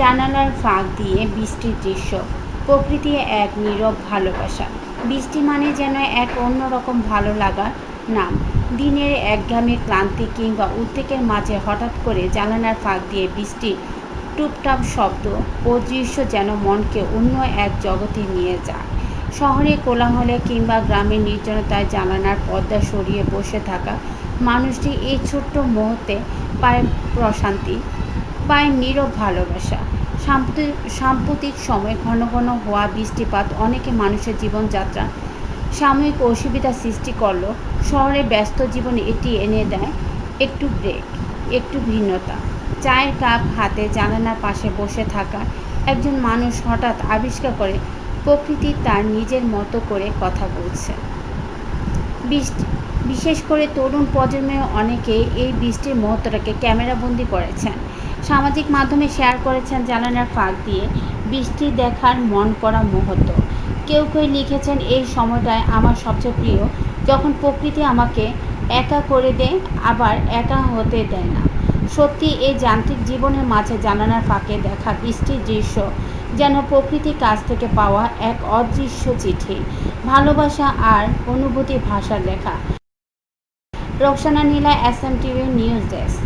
জানালার ফাঁক দিয়ে বৃষ্টির দৃশ্য। প্রকৃতি এক নীরব ভালোবাসা। বৃষ্টি মানে যেন এক অন্যরকম ভালো লাগার নাম। দিনের একঘামে ক্লান্তি কিংবা উদ্বেগের মাঝে হঠাৎ করে জানালার ফাঁক দিয়ে বৃষ্টির টুপটাপ শব্দ ও দৃশ্য যেন মনকে অন্য এক জগতে নিয়ে যায়। শহরে কোলাহলে কিংবা গ্রামের নির্জনতায় জানালার পর্দা সরিয়ে বসে থাকা মানুষটি এই ছোট্ট মুহূর্তে পায় প্রশান্তি। পায় নীরব ভালোবাসা। সাম্প্রতিক সাম্প্রতিক সময়ে ঘন ঘন হওয়া বৃষ্টিপাত অনেকে মানুষের জীবনযাত্রা, সাময়িক অসুবিধা সৃষ্টি করলেও শহরে ব্যস্ত জীবনে এটি এনে দেয় একটু ব্রেক একটু ভিন্নতা। চায়ের কাপ হাতে জানালার পাশে বসে থাকা একজন মানুষ হঠাৎ আবিষ্কার করে প্রকৃতি তার নিজের মতো করে কথা বলছে। বিশেষ করে তরুণ প্রজন্মের অনেকে এই বৃষ্টির মুহূর্তটাকে ক্যামেরাবন্দি করেছেন। সামাজিক মাধ্যমে শেয়ার করেছেন জানালার ফাঁক দিয়ে বৃষ্টি দেখার মন করা মুহূর্ত। কেউ কেউ লিখেছেন, এই সময়টায় আমার সবচেয়ে প্রিয়। যখন প্রকৃতি আমাকে একা করে দেয়, আবার একা হতে দেয় না। সত্যি, এই যান্ত্রিক জীবনের মাঝে জানানার ফাঁকে দেখা বৃষ্টির দৃশ্য যেন প্রকৃতির কাছ থেকে পাওয়া এক অদৃশ্য চিঠি। ভালোবাসা আর অনুভূতি ভাষার লেখা। Roksana Nila S M TV news desk